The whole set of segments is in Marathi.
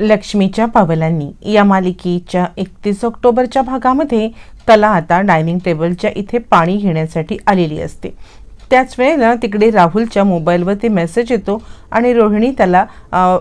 लक्ष्मीच्या पावलांनी. या मालिकेच्या एकतीस ऑक्टोबरच्या भागामध्ये कला आता डायनिंग टेबलच्या इथे पाणी घेण्यासाठी आलेली असते. त्याच वेळेला तिकडे राहुलच्या मोबाईलवरती मेसेज येतो आणि रोहिणी त्याला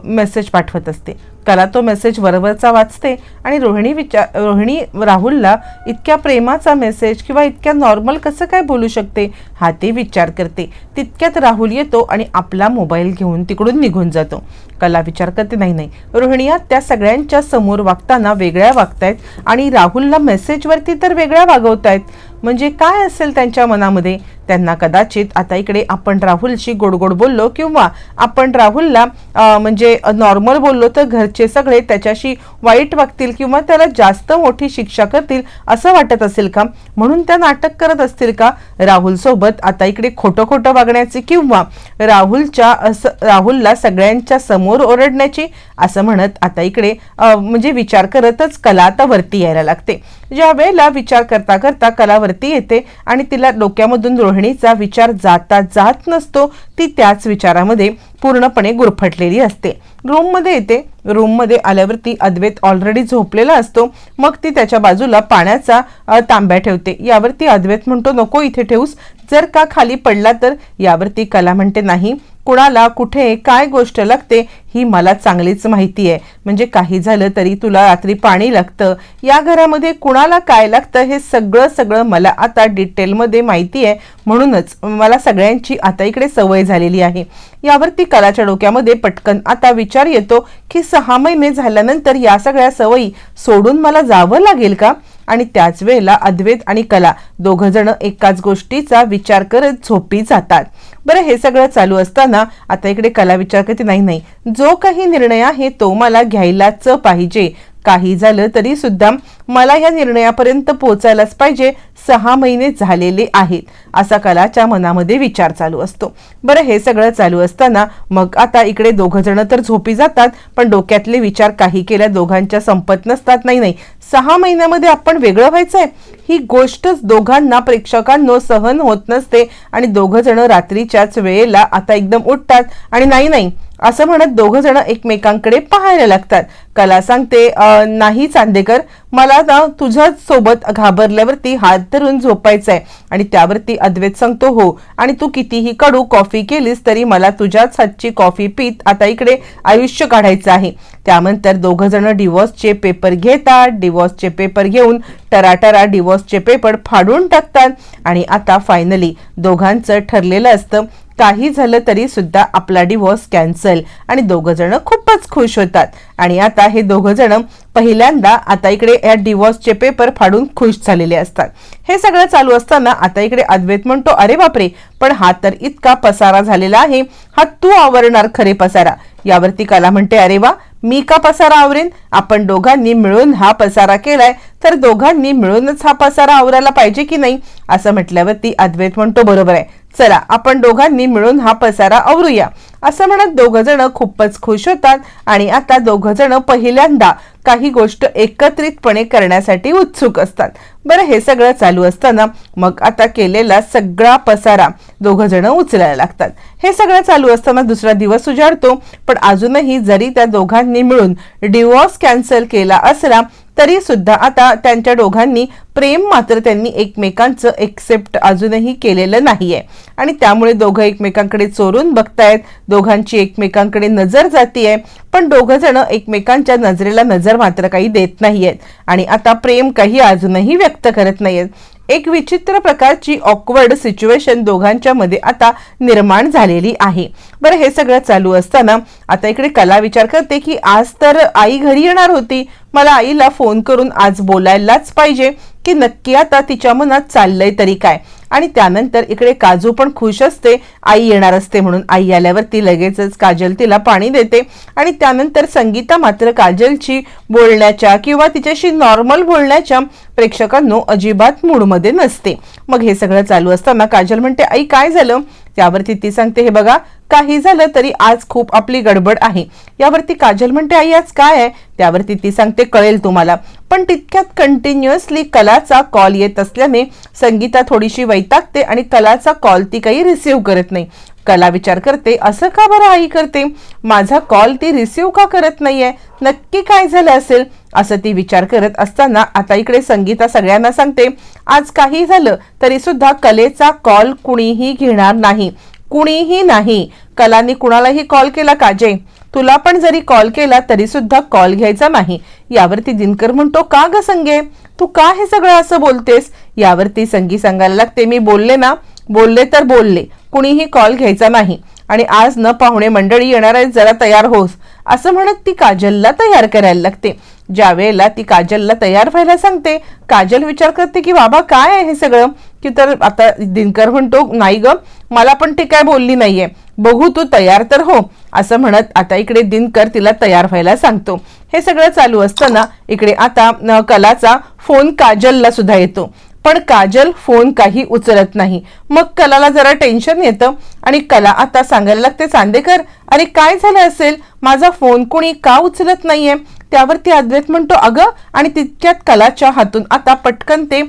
मेसेज पाठवत असते. कला तो मेसेज वरवरचा वाचते आणि रोहिणी विचार रोहिणी राहुलला इतक्या प्रेमाचा मेसेज किंवा इतक्या नॉर्मल कसं काय बोलू शकते हा ते विचार करते. तितक्यात राहुल येतो आणि आपला मोबाईल घेऊन तिकडून निघून जातो. कला विचार करते नाही नाही रोहिणीया त्या सगळ्यांच्या समोर वागताना वेगळ्या वागतायत आणि राहुलला मेसेजवरती तर वेगळ्या वागवतायत. म्हणजे काय असेल त्यांच्या मनामध्ये? त्यांना कदाचित आता इकडे आपण राहुलशी गोड गोड बोललो किंवा आपण राहुलला म्हणजे नॉर्मल बोललो तर घरचे सगळे त्याच्याशी वाईट वागतील किंवा त्याला जास्त मोठी शिक्षा करतील असं वाटत असेल का? म्हणून त्या नाटक करत असतील का? राहुलसोबत आता इकडे खोटं खोटं मागण्याची किंवा राहुलच्या असं राहुलला सगळ्यांच्या समोर ओरडण्याची असं म्हणत आता इकडे म्हणजे विचार करतच कला आता वरती यायला लागते. ज्या वेळेला विचार करता करता कला वरती येते आणि तिला डोक्यामधून रोहिणीचा विचार जाता जात नसतो ती त्याच विचारामध्ये पूर्णपणे गुरफटलेली असते. रूममध्ये येते. रूममध्ये आल्यावरती अद्वैत ऑलरेडी झोपलेला असतो. मग ती त्याच्या बाजूला पाण्याचा तांब्या ठेवते. यावरती अद्वैत म्हणतो नको इथे ठेवूस जर का खाली पडला तर. यावरती कला म्हणते नाही. कुणाला कुठे काय गोष्ट लागते ही मला चांगलीच माहिती आहे. म्हणजे काही झालं तरी तुला रात्री पाणी लागतं. या घरामध्ये कुणाला काय लागतं हे सगळं सगळं मला आता डिटेलमध्ये माहिती आहे. म्हणूनच मला सगळ्यांची आता इकडे सवय झालेली आहे. यावरती कलाच्या डोक्यामध्ये पटकन आता विचार येतो की सहा महिने झाल्यानंतर या सगळ्या सवयी सोडून मला जावं लागेल का? आणि त्याच वेळेला अद्वैत आणि कला दोघं जण एकाच गोष्टीचा विचार करत झोपी जातात. बरं हे सगळं चालू असताना आता इकडे कला विचार करते नाही नाही जो काही निर्णय आहे तो मला घ्यायलाच पाहिजे. काही झालं तरी सुद्धा मला या निर्णयापर्यंत पोहोचायलाच पाहिजे. सहा महिने झालेले आहेत. असा कलाच्या मनामध्ये विचार चालू असतो. बरं हे सगळं चालू असताना मग आता इकडे दोघं जण तर झोपी जातात पण डोक्यातले विचार काही केल्या दोघांच्या संपत नसतात. नाही नाही. सहा महिन्यामध्ये आपण वेगळं व्हायचंय. ही गोष्टच दोघांना प्रेक्षकांनो सहन होत नसते आणि दोघं जण रात्रीच्याच वेळेला आता एकदम उठतात. आणि नाही नाही. असं म्हणत दोघं जण एकमेकांकडे पाहायला लागतात. कला सांगते नाही चांदेकर मला ना तुझ्या सोबत घाबरल्यावरती हात धरून झोपायचं आहे आणि त्यावरती अद्वैत सांगतो हो आणि तू कितीही कडू कॉफी केलीस तरी मला तुझ्याच हातची कॉफी पीत आता इकडे आयुष्य काढायचं आहे. त्यानंतर दोघं जण डिवॉर्सचे पेपर घेतात डिवॉर्सचे पेपर घेऊन टराटरा डिवॉर्सचे पेपर फाडून टाकतात. आणि आता फायनली दोघांचं ठरलेलं असतं काही झालं तरी सुद्धा आपला डिवोर्स कॅन्सल आणि दोघं जण खूपच खुश होतात. आणि आता हे दोघं जण पहिल्यांदा आता इकडे या डिवोर्सचे पेपर फाडून खुश झालेले असतात. हे सगळं चालू असताना आता इकडे अद्वैत म्हणतो अरे बापरे पण हा तर इतका पसारा झालेला आहे. हा तू आवरणार खरे पसारा. यावरती कला म्हणते अरे वा मी का पसारा आवरेन? आपण दोघांनी मिळून हा पसारा केलाय तर दोघांनी मिळूनच हा पसारा आवरायला पाहिजे की नाही? असं म्हटल्यावरती अद्वैत म्हणतो बरोबर आहे. चला आपण दोघांनी मिळून हा पसारा आवरूया. असं म्हणत दोघ जण खूपच खुश होतात आणि आता दोघ जण पहिल्यांदा काही गोष्ट एकत्रितपणे करण्यासाठी उत्सुक असतात. बरं हे सगळं चालू असताना मग आता केलेला सगळा पसारा दोघ जण उचलायला लागतात. हे सगळं चालू असताना दुसरा दिवस उजाडतो पण अजूनही जरी त्या दोघांनी मिळून डिवॉर्स कॅन्सल केला असला तरी सुद्धा आता त्यांच्या दोघांनी प्रेम मात्र त्यांनी एकमेकांचं एक्सेप्ट अजूनही केलेलं नाहीये. आणि त्यामुळे दोघं एकमेकांकडे चोरून बघतायत दोघांची एकमेकांकडे नजर जातीये पण दोघं जण एकमेकांच्या नजरेला नजर मात्र काही देत नाहीयेत. आणि आता प्रेम काही अजूनही व्यक्त करत नाहीयेत. एक विचित्र प्रकारची ऑकवर्ड सिच्युएशन दोघांच्या मध्ये आता निर्माण झालेली आहे. बरं हे सगळं चालू असताना आता इकडे कला विचार करते की आज तर आई घरी येणार होती. मला आईला फोन करून आज बोलायलाच पाहिजे की नक्की आता तिच्या मनात चाललंय तरी काय? आणि त्यानंतर इकडे काजू पण खुश असते. आई येणार असते म्हणून आई आल्यावर ती लगेचच काजल तिला पाणी देते. आणि त्यानंतर संगीता मात्र काजलची बोलण्याच्या किंवा तिच्याशी नॉर्मल बोलण्याच्या प्रेक्षकांनो अजिबात मूडमध्ये नसते. मग हे सगळं चालू असताना काजल म्हणते आई काय झालं? त्यावरती ती सांगते हे बघा काही झालं तरी आज खूप आपली गडबड आहे. यावरती काजल म्हणते आई आज काय आहे? त्यावरती ती सांगते कळेल तुम्हाला. पण तितक्यात कंटिन्युअसली कलाचा कॉल येत असल्याने संगीता थोडीशी वैतागते आणि कलाचा कॉल ती काही रिसीव्ह करत नाही. कला विचार करते असं का बरं आई करते? माझा कॉल ती रिसीव का करत नाहीये? नक्की काय झालं असेल? असं ती विचार करत असताना आता इकडे संगीता सगळ्यांना सांगते आज काही झालं तरी सुद्धा कलेचा कॉल कुणीही घेणार नाही. कुणीही नाही. कलानी कुणालाही कॉल केला काजे तुला पण जरी कॉल केला तरी सुद्धा कॉल घ्यायचा नाही. यावरती दिनकर म्हणतो का ग संगे? तू का हे सगळं असं बोलतेस? यावरती संगी सांगायला लागते मी बोलले ना बोलले तर बोलले. कुणीही कॉल घ्यायचा नाही. आणि आज न पाहुणे मंडळी येणार आहेत जरा तयार होस. असं म्हणत ती काजलला तयार करायला लागते. ज्या वेळेला ती काजलला तयार व्हायला सांगते काजल विचार करते की बाबा काय आहे हे सगळं? की तर आता दिनकर म्हणतो नाही ग मला पण ती काय बोलली नाहीये. बघू तू तयार तर हो असं म्हणत आता इकडे दिनकर तिला तयार व्हायला सांगतो. हे सगळं चालू असताना इकडे आता कलाचा फोन काजलला सुद्धा येतो. पण काजल फोन काही उचलत नाही. मग कलाला जरा टेन्शन येतं. आणि कला आता सांगायला लागते चांदेकर अरे काय झालं असेल? माझा फोन कोणी का उचलत नाहीये? त्यावरती अद्वैत म्हणतो अगं आणि तितक्यात कलाच्या हातून आता पटकन ते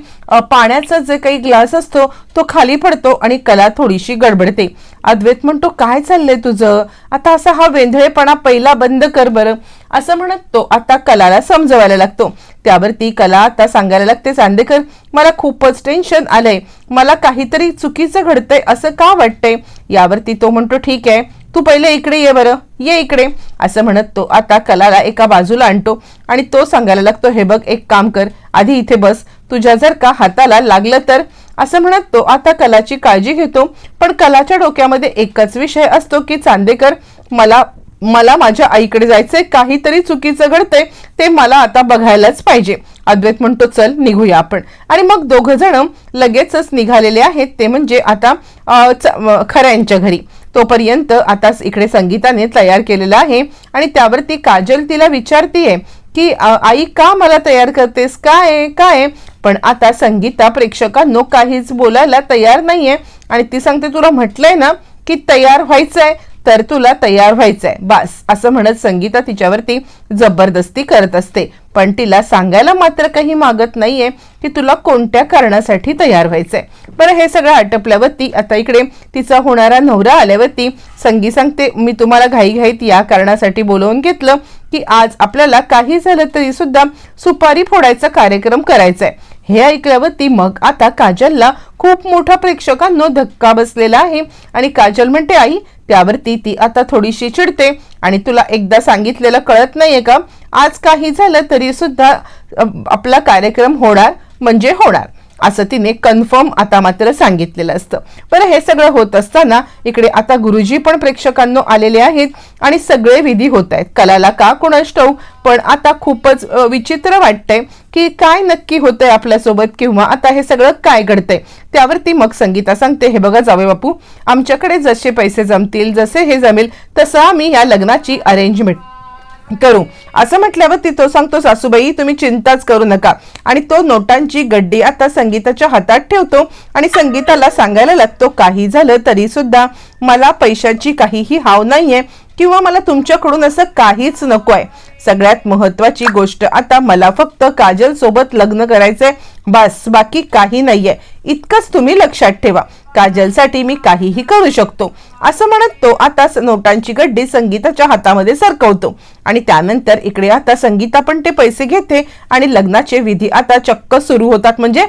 पाण्याचा जे काही ग्लास असतो तो खाली पडतो आणि कला थोडीशी गडबडते. अद्वैत म्हणतो काय चाललंय तुझं? आता असा हा वेंधळेपणा पहिला बंद कर बरं. असं म्हणत तो आता कलाला समजवायला लागतो. त्यावरती कला आता सांगायला लागते चांदेकर मला खूपच टेन्शन आलंय. मला काहीतरी चुकीचं घडतंय असं का वाटतंय? यावरती तो म्हणतो ठीक आहे. तू पहिले इकडे ये बरं. ये इकडे. असं म्हणत तो आता कलाला एका बाजूला आणतो आणि तो सांगायला लागतो हे बघ एक काम कर. आधी इथे बस. तुझ्या जर का हाताला लागलं तर. असं म्हणत तो आता कलाची काळजी घेतो. पण कलाच्या डोक्यामध्ये एकच विषय असतो की चांदेकर मला मला माझ्या आईकडे जायचंय काहीतरी चुकीचं घडतंय ते मला आता बघायलाच पाहिजे. अद्वैत म्हणतो चल निघूया आपण. आणि मग दोघ जण लगेचच निघालेले आहेत ते म्हणजे आता च- खऱ्यांच्या घरी. तोपर्यंत आता इकडे संगीताने तयार केलेलं आहे आणि त्यावरती काजल तिला विचारतीये की आई का मला तयार करतेस? काय काय पण आता संगीता प्रेक्षकांनो काहीच बोलायला तयार नाहीये आणि ती सांगते तुला म्हटलंय ना की तयार व्हायचंय तर तुला तयार व्हायचंय. बस असं म्हणत संगीता तिच्यावरती जबरदस्ती करत असते. पण तिला सांगायला मात्र काही मागत नाहीये की तुला कोणत्या कारणासाठी तयार व्हायचंय. बरं हे सगळं आटपल्यावरती आता इकडे तिचा होणारा नवरा आल्यावरती संगी सांगते मी तुम्हाला घाईघाईत या कारणासाठी बोलवून घेतलं की आज आपल्याला काही झालं तरी सुद्धा सुपारी फोडायचा कार्यक्रम करायचा आहे हे ऐकल्यावरती मग आता काजलला खूप मोठा प्रेक्षकांनो धक्का बसलेला आहे आणि काजल म्हणते आई त्यावरती ती आता थोडीशी चिडते. आणि तुला एकदा सांगितलेलं कळत नाहीये का? आज काही झालं तरी सुद्धा आपला कार्यक्रम होणार म्हणजे होणार. असं तिने कन्फर्म आता मात्र सांगितलेलं असतं. बरं हे सगळं होत असताना इकडे आता गुरुजी पण प्रेक्षकांनो आलेले आहेत आणि सगळे विधी होत आहेत. कलाला का कोणास ठाऊक? पण आता खूपच विचित्र वाटतंय की काय नक्की होतंय आपल्यासोबत किंवा आता हे सगळं काय घडतंय? त्यावरती मग संगीता सांगते हे बघा जावे बापू आमच्याकडे जसे पैसे जमतील जसे हे जमेल तसं आम्ही या लग्नाची अरेंजमेंट करू. असं म्हटल्यावर तो सांगतो सासूबाई तुम्ही चिंताच करू नका. आणि तो नोटांची गड्डी आता संगीताच्या हातात ठेवतो आणि संगीताला सांगायला लागतो काही झालं तरी सुद्धा मला पैशाची काहीही हाव नाहीये किंवा मला तुमच्याकडून असं काहीच नको आहे सगळ्यात महत्वाची गोष्ट आता मला फक्त काजल सोबत लग्न करायचंय. बस बाकी काही नाहीये. इतकंच तुम्ही लक्षात ठेवा. काजलसाठी मी काहीही करू शकतो. असं म्हणत तो आता नोटांची गड्डी संगीताच्या हातामध्ये सरकवतो. आणि त्यानंतर इकडे आता संगीता पण ते पैसे घेते आणि लग्नाचे विधी आता चक्क सुरू होतात. म्हणजे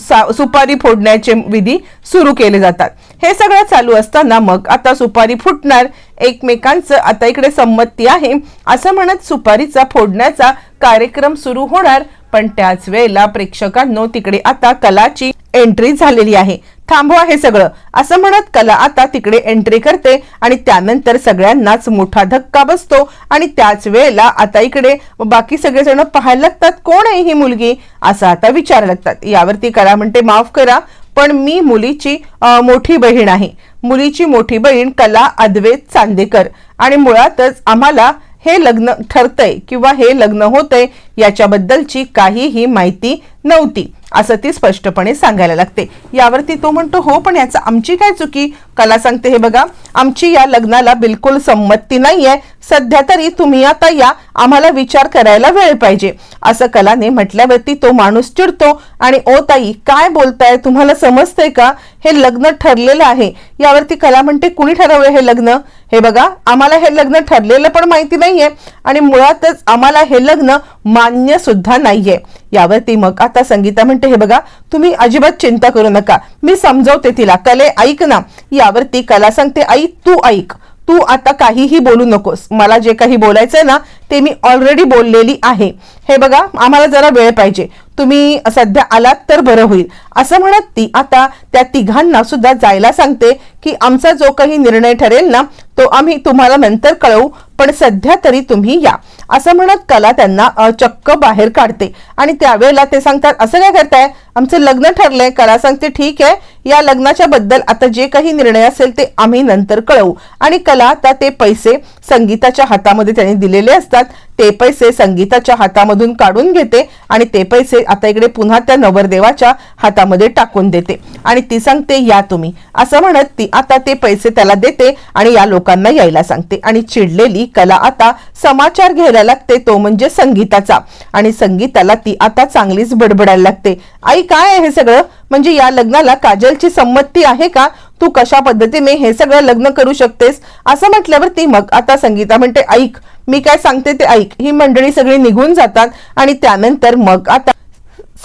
सा- सुपारी फोडण्याचे विधी सुरू केले जातात. हे सगळं चालू असताना मग आता सुपारी फुटणार एकमेकांचं आता इकडे संमती आहे. असं म्हणत सुपारीचा फोडण्याचा कार्यक्रम सुरू होणार. पण त्याच वेळेला प्रेक्षकांनो तिकडे आता कलाची एंट्री झालेली आहे. थांबवा हे सगळं. असं म्हणत कला आता तिकडे एंट्री करते आणि त्यानंतर सगळ्यांनाच मोठा धक्का बसतो आणि त्याच वेळेला आता इकडे बाकी सगळेजण पाहायला लागतात कोण आहे ही मुलगी? असं आता विचारायला लागतात. यावरती कला म्हणते माफ करा पण मी मुलीची मोठी बहीण आहे. मुलीची मोठी बहीण कला अद्वेत चांदेकर आणि मुळातच आम्हाला हे लग्न ठरतंय किंवा हे लग्न होतंय याच्याबद्दलची काहीही माहिती नव्हती. असं ती स्पष्टपणे सांगायला लागते. यावरती तो म्हणतो हो पण याचं आमची काय चुकी? कला सांगते हे बघा आमची या लग्नाला बिलकुल संमती नाहीये. सध्या तरी तुम्ही आता या आम्हाला विचार करायला वेळ पाहिजे. असं कलाने म्हटल्यावरती तो माणूस चिडतो आणि ओ ताई काय बोलताय? तुम्हाला समजतंय का? हे लग्न ठरलेलं आहे. यावरती कला म्हणते कुणी ठरवलं हे लग्न? हे बघा आम्हाला हे लग्न ठरलेलं पण माहिती नाहीये आणि मुळातच आम्हाला हे लग्न मान्य सुद्धा नाहीये. यावरती मग आता संगीता म्हणते हे बघा तुम्ही अजिबात चिंता करू नका. मी समजवते तिला. कले ऐक ना. यावरती कला सांगते आई तू ऐक. तू आता काहीही बोलू नकोस. मला जे काही बोलायचंय ना ते मी ऑलरेडी बोललेली आहे. हे बघा आम्हाला जरा वेळ पाहिजे. तुम्ही सध्या आलात तर बरं होईल. असं म्हणत ती आता त्या तिघांना सुद्धा जायला सांगते की आमचा जो काही निर्णय ठरेल ना तो आम्ही तुम्हाला नंतर कळवू. पण सध्या तरी तुम्ही या. असं म्हणत कला त्यांना चक्क बाहेर काढते. आणि त्यावेळेला ते सांगतात असं काय करताय? आमचं लग्न ठरलंय. कला सांगते ठीक आहे. या लग्नाच्या बद्दल आता जे काही निर्णय असेल ते आम्ही नंतर कळवू. आणि कला आता ते पैसे संगीताच्या हातामध्ये त्यांनी दिलेले असतात. ते पैसे संगीताच्या हातामधून काढून घेते आणि ते पैसे आता इकडे पुन्हा त्या नवरदेवाच्या हातामध्ये टाकून देते. आणि ती सांगते या तुम्ही. असं म्हणत ती आता ते पैसे त्याला देते आणि या लोकांना यायला सांगते. आणि चिडलेली कला आता समाचार घ्यायला लागते तो म्हणजे संगीताचा. आणि संगीताला ती आता चांगलीच बडबडायला लागते. आई काय आहे हे सगळं? म्हणजे या लग्नाला काजलची संमती आहे का? तू कशा पद्धतीने हे सगळं लग्न करू शकतेस? असं म्हटल्यावर ती मग आता संगीता म्हणते ऐक मी काय सांगते ते ऐक. ही मंडळी सगळी निघून जातात आणि त्यानंतर मग आता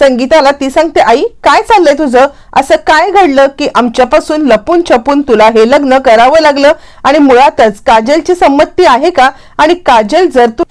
संगीताला ती सांगते आई काय चाललंय तुझं? असं काय घडलं की आमच्यापासून लपून छपून तुला हे लग्न करावं लागलं? आणि मुळातच काजलची संमती आहे का? आणि काजल जर तू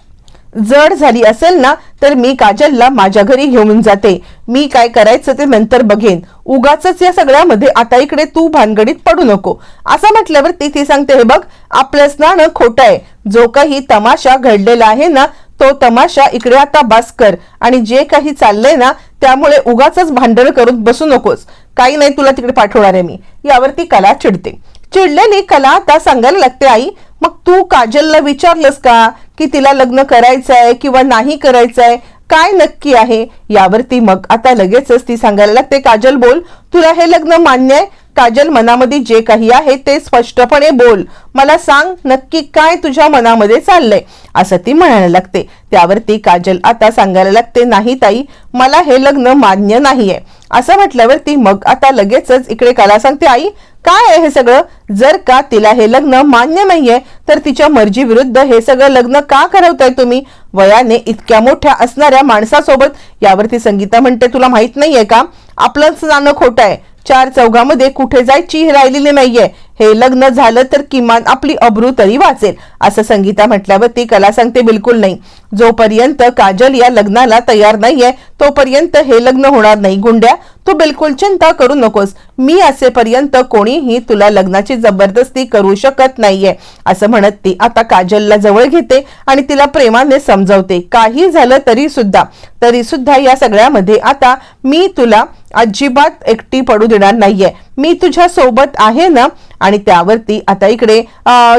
जड झाली असेल ना तर मी काजलला माझ्या घरी घेऊन जाते. मी काय करायचं ते नंतर बघेन. उगाच या सगळ्यामध्ये आता इकडे तू भानगडीत पडू नको. असं म्हटल्यावर ती ती सांगते हे बघ आपलं स्नान खोटं आहे. जो काही तमाशा घडलेला आहे ना तो तमाशा इकडे आता बस कर. आणि जे काही चाललंय ना त्यामुळे उगाच भांडण करून बसू नकोस. काही नाही तुला तिकडे पाठवणार आहे मी. यावरती कला चिडते. चिडलेली कला आता सांगायला लागते आई मग तू काजलला विचारलंस का की तिला लग्न करायचंय किंवा नाही करायचंय? काय नक्की आहे? यावरती मग आता लगेचच ती सांगायला लागते. काजल बोल तुला हे लग्न मान्य आहे? काजल मनामध्ये जे काही आहे ते स्पष्टपणे बोल. मला सांग नक्की काय तुझ्या मनामध्ये चाललंय? असं ती म्हणायला लागते. त्यावरती काजल आता सांगायला लागते नाही ताई मला हे लग्न मान्य नाहीये. असं म्हटल्यावर ती मग आता लगेचच इकडे काला सांगते आई काय आहे हे सगळं? जर का तिला हे लग्न मान्य नाहीये तर तिच्या मर्जी विरुद्ध हे सगळं लग्न का करवताय तुम्ही? वयाने इतक्या मोठ्या असणाऱ्या माणसासोबत यावरती संगीता म्हणते तुला माहीत नाहीये का? आपलंच जाणं खोटं आहे. चार चौघामध्ये कुठे जायची राहिलेली नाहीये. हे लग्न झालं तर किमान आपली अब्रू तरी वाचेल असं संगीता म्हटल्यावर ती कला सांगते बिलकुल नाही. जोपर्यंत काजल या लग्नाला तयार नाहीये तोपर्यंत हे लग्न होणार नाही गुंड्या. तू बिलकुल चिंता करू नकोस. मी असेपर्यंत कोणीही तुला लग्नाची जबरदस्ती करू शकत नाहीये असं म्हणत ती आता काजलला जवळ घेते आणि तिला प्रेमाने समजवते. काही झालं तरी सुद्धा तरी सुद्धा या सगळ्यामध्ये आता मी तुला अजिबात एकटी पडू देणार नाहीये. मी तुझ्या सोबत आहे ना? आणि त्यावरती आता इकडे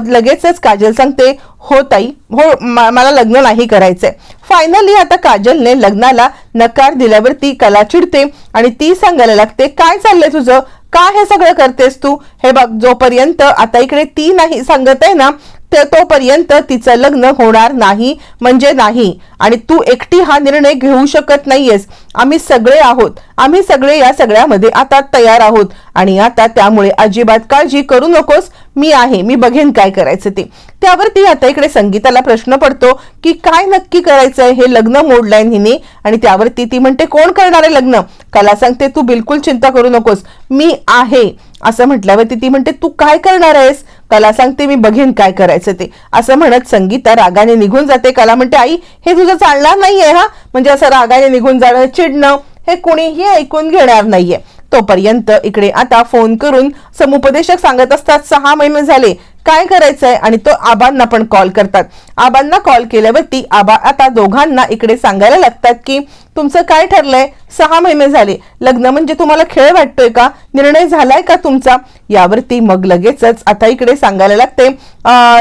लगेचच काजल सांगते हो ताई हो मला लग्न नाही करायचंय. फायनली आता काजलने लग्नाला नकार दिल्यावरती कला चिडते आणि ती सांगायला लागते काय चाललंय तुझं? का हे सगळं करतेस तू? हे बघ जोपर्यंत आता इकडे ती नाही सांगत आहे ना ते तोपर्यंत तिचं लग्न होणार नाही म्हणजे नाही. आणि तू एकटी हा निर्णय घेऊ शकत नाहीयेस. आम्ही सगळे आहोत. आम्ही सगळे या सगळ्यामध्ये आता तयार आहोत. आणि आता त्यामुळे अजिबात काळजी करू नकोस. मी आहे. मी बघेन काय करायचं ते. त्यावरती आता इकडे संगीताला प्रश्न पडतो की काय नक्की करायचंय हे लग्न मोडलंय हिने? आणि त्यावरती ती म्हणते कोण करणार आहे लग्न? कला सांगते तू बिलकुल चिंता करू नकोस. मी आहे. असं म्हटल्यावरती ती म्हणते तू काय करणार आहेस? कला सांगते मी बघेन काय करायचं ते. असं म्हणत संगीता रागाने निघून जाते. कला म्हणते आई हे तुझं चालणार नाहीये हा? म्हणजे असं रागाने निघून जाणं चिडणं हे कोणीही ऐकून घेणार नाहीये. तोपर्यंत इकडे आता फोन करून समुपदेशक सांगत असतात सहा महिने झाले काय करायचंय आणि तो आबांना पण कॉल करतात. आबांना कॉल केल्यावरती आबा आता दोघांना इकडे सांगायला लागतात की तुमचं काय ठरलंय? सहा महिने झाले. लग्न म्हणजे तुम्हाला खेळ वाटतोय का? निर्णय झालाय का तुमचा? यावरती मग लगेचच आता इकडे सांगायला लागते.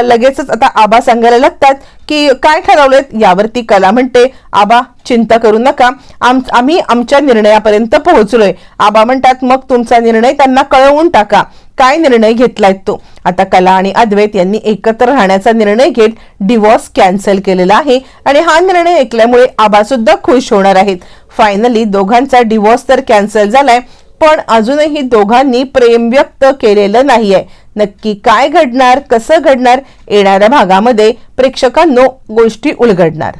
लगेचच आता आबा सांगायला लागतात की काय ठरवलेत यावरती कला म्हणते आबा चिंता करू नका. आम्ही आमच्या निर्णयापर्यंत पोहोचलोय. आबा म्हणतात मग तुमचा निर्णय त्यांना कळवून टाका. काय निर्णय घेतलाय तो? आता कला आणि अद्वैत यांनी एकत्र राहण्याचा निर्णय घेत डिवॉर्स कॅन्सल केलेला आहे आणि हा निर्णय ऐकल्यामुळे आबा सुद्धा खुश होणार आहेत. फायनली दोघांचा डिवॉर्स तर कॅन्सल झालाय पण अजूनही दोघांनी प्रेम व्यक्त केलेलं नाहीये. नक्की काय घडणार कसं घडणार येणाऱ्या भागामध्ये प्रेक्षकांनो गोष्टी उलगडणार.